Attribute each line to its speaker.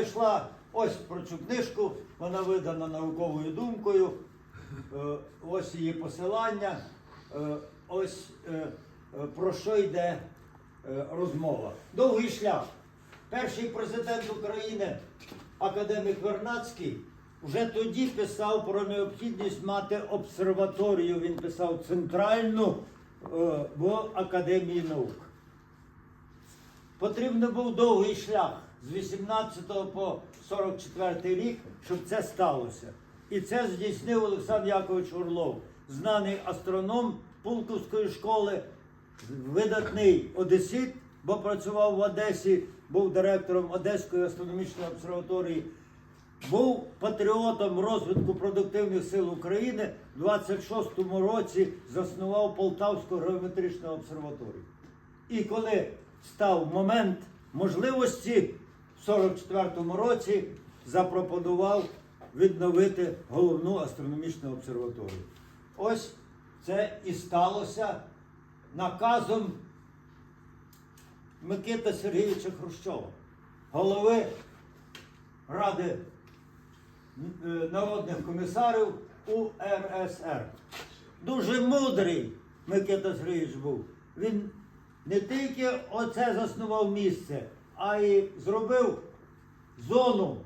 Speaker 1: Йшла ось про цю книжку, вона видана науковою думкою. Е, Ось її посилання. Е, Ось е, про що йде розмова. Довгий шлях. Перший президент України, академік Вернадський, вже тоді писав про необхідність мати обсерваторію. Він писав центральну в Академії наук. Потрібен був довгий шлях з 18 по 44 рік, щоб це сталося. І це здійснив Олександр Якович Орлов, знаний астроном Пулковської школи, видатний одесит, бо працював в Одесі, був директором Одеської астрономічної обсерваторії, був патріотом розвитку продуктивних сил України. В 26-му році заснував Полтавську геометричну обсерваторію. І коли став момент можливості, 44-му році запропонував відновити головну астрономічну обсерваторію. Ось це і сталося наказом Микита Сергійовича Хрущова, голови Ради е, народних комісарів УРСР. Дуже мудрий Микита Сергійович був. Він не тільки оце заснував місце, а й зробив зону